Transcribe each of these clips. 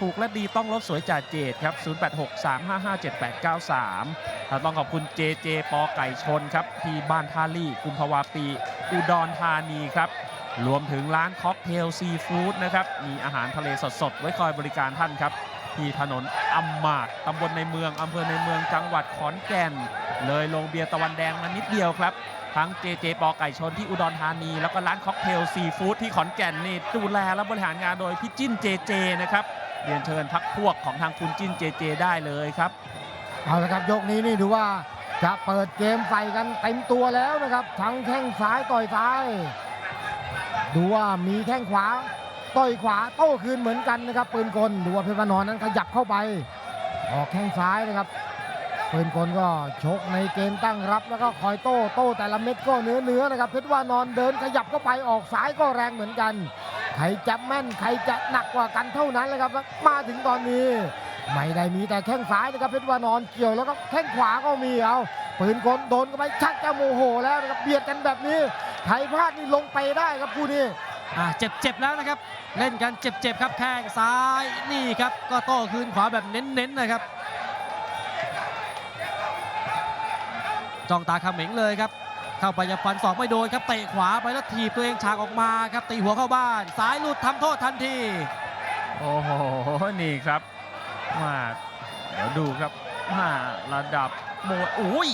ถูกและดีต้องรถสวยจ่าเจดครับ 0863557893เราต้องขอบคุณเจเจปอไก่ชนครับ ที่บ้านท่าลี่กุมภาวาปี อุดรธานีครับ รวมถึงร้านค็อกเทลซีฟู้ดนะครับ มีอาหารทะเลสดๆ ไว้คอยบริการท่านครับ ที่ถนนอัมมาดตำบลในเมืองอำเภอในเมืองจังหวัดขอนแก่น เลยลงเบียร์ตะวันแดงมานิดเดียวครับทั้งเจเจปอไก่ชนที่อุดรธานี แล้วก็ร้านค็อกเทลซีฟู้ดที่ขอนแก่นนี่ดูแลและบริหารงานโดยพี่จิ้นเจเจนะครับ เรียนเชิญพักพวกของทางคุณจิ้นเจเจได้เลยครับ เอาละครับยกนี้นี่ดูว่าจะเปิดเกมใส่กันเต็มตัวแล้วนะครับ ทั้งแข้งซ้ายต่อยซ้าย ดูว่ามีแข้งขวาต่อยขวาโต้คืนเหมือนกันนะครับ ปืนกลดูว่าเพชรวานอนนั้นขยับเข้าไป ออกแข้งซ้ายนะครับ ปืนกลก็ชกในเกมตั้งรับ แล้วก็คอยโต้โต้แต่ละเม็ดก็เนื้อเนื้อนะครับเพชรวานอนเดินขยับเข้าไปออกซ้ายก็แรงเหมือนกัน ใครจะแม่นใครจะหนักกว่ากันเท่านั้นเลยครับ มาถึงตอนนี้ ไม่ได้มีแต่แข้งซ้ายนะครับเพชรวานอนเกี่ยวแล้วก็แข้งขวาก็มีเอาปืนกลโดนเข้าไปชักจะโมโหแล้วนะครับเบียดกันแบบนี้ใครพลาดนี่ลงไปได้ครับคู่นี้อะเจ็บๆแล้วนะครับ เล่นกันเจ็บๆครับแข้งซ้ายนี่ครับก็โต้คืนขวาแบบเน้นๆนะครับจ้องตาขม็งเลยครับ เข้าไปจะฟันศอกไม่โดนครับเตะขวาไปแล้วถีบตัวเองฉากออกมาครับตีหัวเข้าบ้านซ้ายหลุดทำโทษทันทีโอ้โหนี่ครับมาเดี๋ยวดูครับมาระดับโมยอุ้ย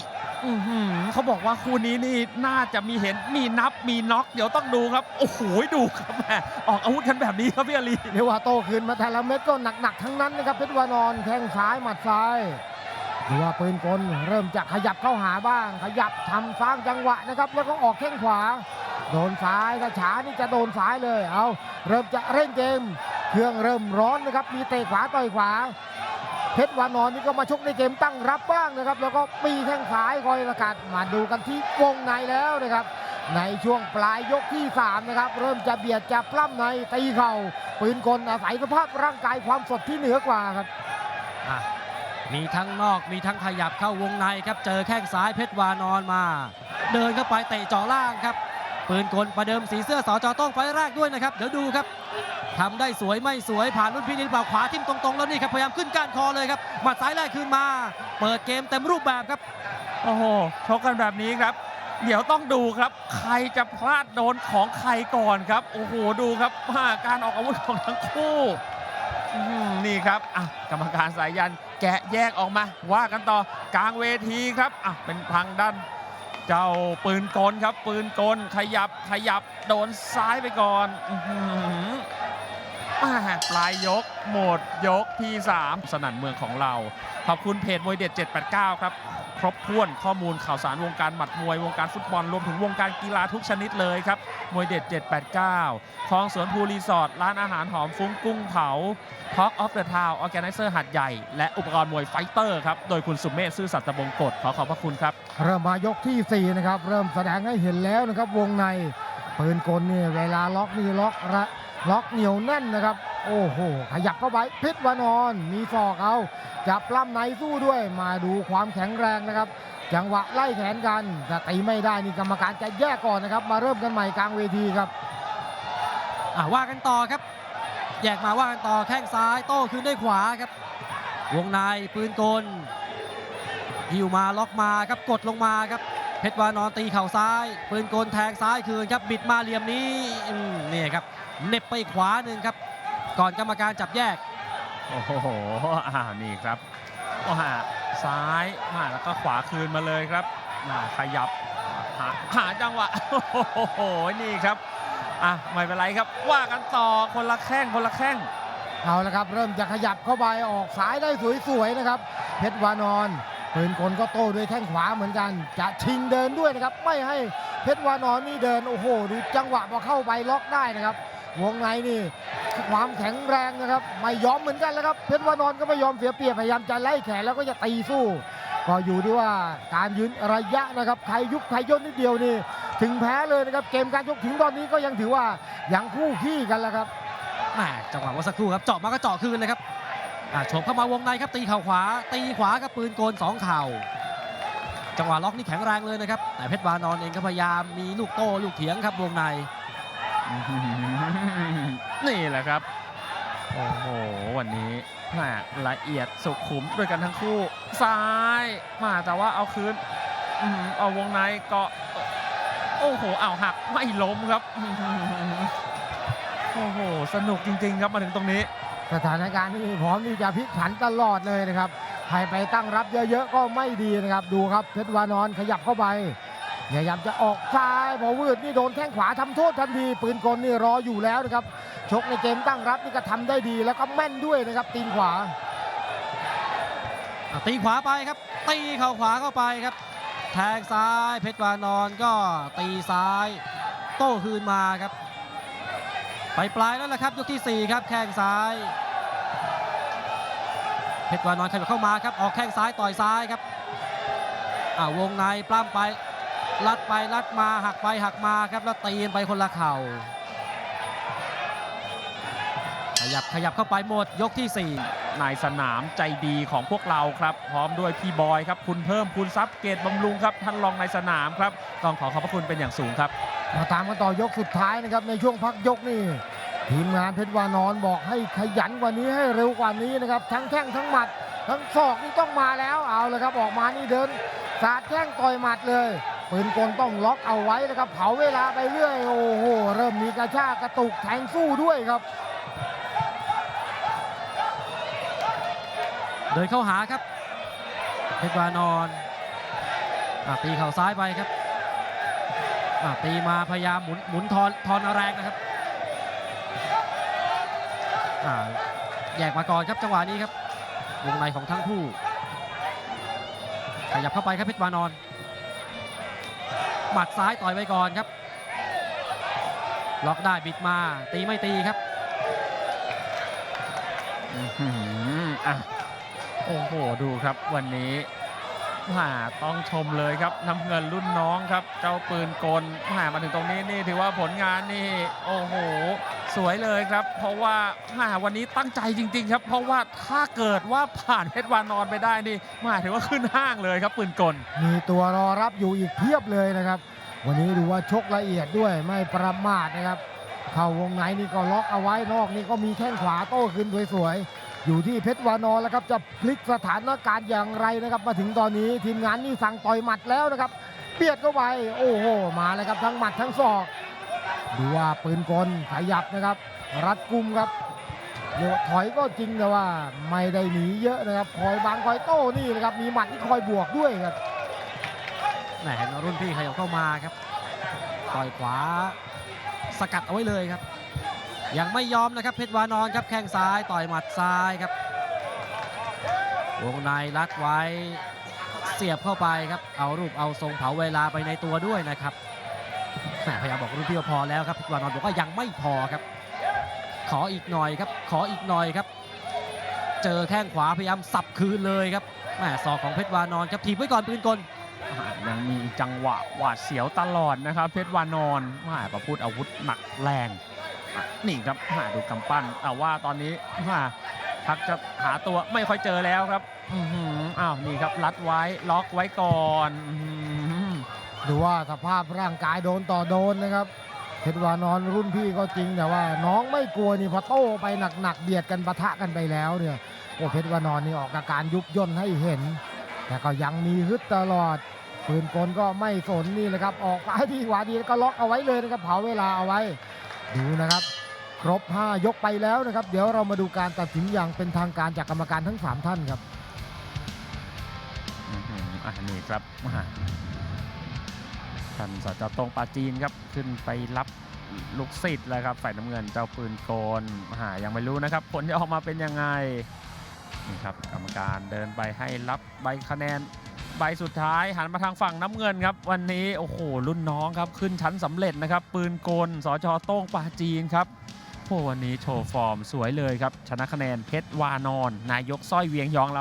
อื้อหือเขาบอกว่าคู่นี้นี่น่าจะมีเห็นมีนับมีน็อกเดี๋ยวต้องดูครับ โอ้โหดูครับแม่ออกอาวุธกันแบบนี้ครับพี่อาลีเรียกว่าโต้คืนมาแต่ละเม็ดก็หนักๆทั้งนั้นนะครับเพชรวานอนแข้งซ้ายหมัดซ้าย ดูว่าปืนกลเริ่มจะขยับเข้าหาบ้าง ขยับทำสร้างจังหวะนะครับ แล้วก็ออกแข้งขวา โดนซ้ายถ้าช้านี่จะโดนซ้ายเลย เอาเริ่มจะเร่งเกม เครื่องเริ่มร้อนนะครับ มีเตะขวาต่อยขวา เพชรวานอนนี่ก็มาชกในเกมตั้งรับบ้างนะครับ แล้วก็มีแข้งซ้ายคอยประกาศมาดูกันที่วงในแล้วนะครับ ในช่วงปลายยกที่3นะครับ เริ่มจะเบียดจะปล้ำในตีเข่าปืนกลอาศัยสภาพร่างกายความสดที่เหนือกว่าครับ มีทั้งนอกมีทั้งขยับเข้าวงในครับเจอแข้งซ้ายเพชรวานอนมา เดินเข้าไปเตะจ่อล่างครับ ปืนกลประเดิมสีเสื้อสอจอต้องไฟแรกด้วยนะครับ เดี๋ยวดูครับทำได้สวยไม่สวยผ่านรุ่นพี่นิลเปล่าขวาทิ่มตรงๆ แล้วนี่ครับพยายามขึ้นก้านคอเลยครับหมัดซ้ายแรกคืนมา เปิดเกมเต็มรูปแบบครับโอ้โหชกกันแบบนี้ครับ เดี๋ยวต้องดูครับ ใครจะพลาดโดนของใครก่อนครับโอ้โหดูครับว่าการออกอาวุธของทั้งคู่นี่ครับอะกรรมการสายยัน แกะแยกออกมา ว่ากันต่อกลางเวทีครับอะเป็นพังด้านเจ้าปืนกลครับ ปืนกลขยับขยับโดนซ้ายไปก่อนอ่าปลายยก หมดยกที่ 3 สนั่นเมืองของเรา ขอบคุณเพจมวยเด็ด 789 ครับ ครบถ้วนข้อมูลข่าวสารวงการหมัดมวย วงการฟุตบอลรวมถึงวงการกีฬาทุกชนิดเลยครับ มวยเด็ด 789คลองสวนภูรีสอร์ทร้านอาหารหอมฟุ้งกุ้งเผา Talk of the Town Organizer หัดใหญ่ และอุปกรณ์มวยไฟเตอร์ครับ โดยคุณสุมเมธซื่อสัตย์ตะบงกฎขอขอบพระคุณครับ เริ่มมายกทีสี่4 นะครับ เริ่มแสดงให้เห็นแล้วนะครับ วงในปืนกลนี่เวลาล็อกนี่ล็อกระล็อกเหนียวแน่นนะครับ โอ้โห ขยับเข้าไปเพชรวานอน มีศอกเอาจับปล้ำในสู้ด้วย มาดูความแข็งแรงนะครับ จังหวะไล่แขนกันแต่ตีไม่ได้นี่กรรมการจะแยกก่อนนะครับ มาเริ่มกันใหม่กลางเวทีครับอะว่ากันต่อครับ แยกมาว่ากันต่อแข้งซ้ายโต้คืนด้วยขวาครับ วงในปืนกลหิวมาล็อกมาครับกดลงมาครับเพชรวานอนตีเข่าซ้าย ปืนกลแทงซ้ายคืนครับบิดมาเหลี่ยมนี้นี่ครับเน็บไปขวาหนึ่งครับ ก่อนกรรมการจับแยก โอ้โหอ่านี่ครับโอ้หาซ้ายมาแล้วก็ขวาคืนมาเลยครับมาขยับหาหาจังหวะ โอ้โห นี่ครับอะไม่เป็นไรครับ ว่ากันต่อคนละแข้งคนละแข้งเอาละครับ เริ่มจะขยับเข้าไปออกซ้ายได้สวยๆนะครับ เพชรวานอนปืนกลก็โต้ด้วยแข้งขวาเหมือนกัน จะชิงเดินด้วยนะครับ ไม่ให้เพชรวานอนนี่เดิน โอ้โห ดูจังหวะพอเข้าไปล็อกได้นะครับ วงในนี่ความแข็งแรงนะครับ ไม่ยอมเหมือนกันแล้วครับเพชรวานอนก็ไม่ยอมเสียเปรียบพยายามจะไล่แขนแล้วก็จะตีสู้ ก็อยู่ที่ว่าการยืนระยะนะครับใครยุบใครย่นนิดเดียวนี่ถึงแพ้เลยนะครับเกมการยกถึงตอนนี้ก็ยังถือว่ายังคู่ขี้กันแล้วครับแหมจังหวะเมื่อสักครู่ครับเจาะมาก็เจาะคืนเลยครับโฉบเข้ามาวงในครับตีเข่าขวา ตีขวากับปืนโกนสองเข่าจังหวะล็อกนี่แข็งแรงเลยนะครับแต่เพชรวานอนเองก็พยายามมีลูกโต้ลูกเถียงครับวงใน นี่แหละครับ โอ้โห วันนี้แหมละเอียดสุขุมด้วยกันทั้งคู่ ซ้ายมาแต่ว่าเอาคืนเอาวงในเกาะ โอ้โหเอาหักไม่ล้มครับ โอ้โห สนุกจริง ๆ ครับมาถึงตรงนี้ สถานการณ์ที่พร้อมที่จะพลิกผันตลอดเลยนะครับใครไปตั้งรับเยอะๆก็ไม่ดีนะครับ ดูครับเพชรวานอนขยับเข้าไป พยายามจะออกซ้ายพอวืดนี่โดนแข้งขวาทำโทษทันที ปืนกลนี่รออยู่แล้วนะครับ ชกในเกมตั้งรับนี่ก็ทำได้ดีแล้วก็แม่นด้วยนะครับตีนขวา ตีขวาไปครับ ตีเข่าขวาเข้าไปครับ แทงซ้ายเพชรวานอนก็ตีซ้าย โต้คืนมาครับ ไปปลายแล้วแหละครับยกที่ 4 ครับแข้งซ้ายเพชรวานอนขยับเข้ามาครับออกแข้งซ้ายต่อยซ้ายครับอ่าวงในปล้ำไป ลัดไปลัดมาหักไปหักมาครับแล้วตีกันไปคนละเข่า ขยับขยับเข้าไปหมดยกที่สี่นายสนามใจดีของพวกเราครับ พร้อมด้วยพี่บอยครับ คุณเพิ่มคุณทรัพย์เกตบำรุงครับ ท่านรองนายสนามครับ ต้องขอขอบพระคุณเป็นอย่างสูงครับ มาตามกันต่อยกสุดท้ายนะครับในช่วงพักยกนี่ทีมงานเพชรวานอนบอกให้ขยันกว่านี้ให้เร็วกว่านี้นะครับทั้งแข้งทั้งหมัด ทั้งศอกนี่ต้องมาแล้วเอาเลยครับออกมานี่เดินสาดแข้งต่อยหมัดเลย ปืนกลต้องล็อกเอาไว้นะครับ เผาเวลาไปเรื่อย โอ้โห เริ่มมีกระชากกระตุกแทงสู้ด้วยครับ เดินเข้าหาครับเพชรวานอนอตีเข่าซ้ายไปครับตีมาพยายามหมุนหมุนทอนทอนแรงนะครับแยกมาก่อนครับจังหวะนี้ครับวงในของทั้งคู่ ขยับเข้าไปครับเพชรวานอน หมัดซ้ายต่อยไปก่อนครับล็อกได้บิดมาตีไม่ตีครับอืออะโอ้โหดูครับวันนี้ มาต้องชมเลยครับน้ำเงินรุ่นน้องครับ เจ้าปืนกลมามาถึงตรงนี้นี่ถือว่าผลงานนี่โอ้โห สวยเลยครับ เพราะว่ามาวันนี้ตั้งใจจริง ๆ ครับ เพราะว่าถ้าเกิดว่าผ่านเพชรวานอนไปได้นี่มาถือว่าขึ้นห้างเลยครับปืนกล มีตัวรอรับอยู่อีกเพียบเลยนะครับ วันนี้ดูว่าชกละเอียดด้วยไม่ประมาทนะครับ เข้าวงในนี่ก็ล็อกเอาไว้นอกนี่ก็มีแข้งขวาโต้ขึ้นสวยๆ อยู่ที่เพชรวานอนแล้วครับจะพลิกสถานการณ์อย่างไรนะครับ มาถึงตอนนี้ทีมงานนี่สั่งต่อยหมัดแล้วนะครับเบียดเข้าไปโอ้โหมาเลยครับทั้งหมัดทั้งศอกดูว่าปืนกลขยับนะครับ รัดกุมครับเดี๋ยวถอยก็จริงแต่ว่าไม่ได้หนีเยอะนะครับคอยบางคอยโต้นี่นะครับมีหมัดที่คอยบวกด้วยครับแหมรุ่นพี่ขยับเข้ามาครับต่อยขวาสกัดเอาไว้เลยครับ ยังไม่ยอมนะครับเพชรวานอนครับแข้งซ้ายต่อยหมัดซ้ายครับ วงในรัดไว้เสียบเข้าไปครับ เอารูปเอาทรงเผาเวลาไปในตัวด้วยนะครับแหมพยายามบอกรุ่นพี่ว่าพอแล้วครับเพชรวานอนบอกว่ายังไม่พอครับ ขออีกหน่อยครับ ขออีกหน่อยครับ เจอแข้งขวาพยายามสับคืนเลยครับแหมศอกของเพชรวานอนครับถีบไว้ก่อนปืนกลยังมีจังหวะหวาดเสียวตลอดนะครับ เพชรวานอนแมาประพูดอาวุธหนักแรง นี่ครับมาดูกำปั้นแต่ว่าตอนนี้มาพักจะหาตัวไม่ค่อยเจอแล้วครับอื้อหืออ้าวนี่ครับรัดไว้ล็อกไว้ก่อนดูว่าสภาพร่างกายโดนต่อโดนนะครับเพชรวานอนรุ่นพี่ก็จริงแต่ว่าน้องไม่กลัวนี่พอโต้ไปหนักๆเบียดกันปะทะกันไปแล้วเนี่ยโอ้เพชรวานอนนี่ออกอาการยุบย่นให้เห็น แต่ก็ยังมีฮึดตลอดปืนกลก็ไม่สนนี่เลยครับออกซ้ายดีขวาดีแล้วก็ล็อกเอาไว้เลยนะครับเผาเวลาเอาไว้ ดูนะครับ ครบ 5 ยกไปแล้วนะครับ เดี๋ยวเรามาดูการตัดสินอย่างเป็นทางการจากกรรมการทั้ง 3 ท่านครับอื้อหืออะนี่ครับมาท่านสจตรงปาจีนครับขึ้นไปรับลูกศิษย์แล้วครับฝ่ายน้ำเงินเจ้าปืนโกนหายังไม่รู้นะครับ ผลจะออกมาเป็นยังไงนี่ครับกรรมการเดินไปให้รับใบคะแนน ใบสุดท้ายหันมาทางฝั่งน้ำเงินครับ วันนี้โอ้โหรุ่นน้องครับ ขึ้นชั้นสำเร็จนะครับ ปืนกลสจโต้งปาจีนครับโอ้วันนี้โชว์ฟอร์มสวยเลยครับ ชนะคะแนนเพชรวานอน นายกสร้อยเวียงยองเรา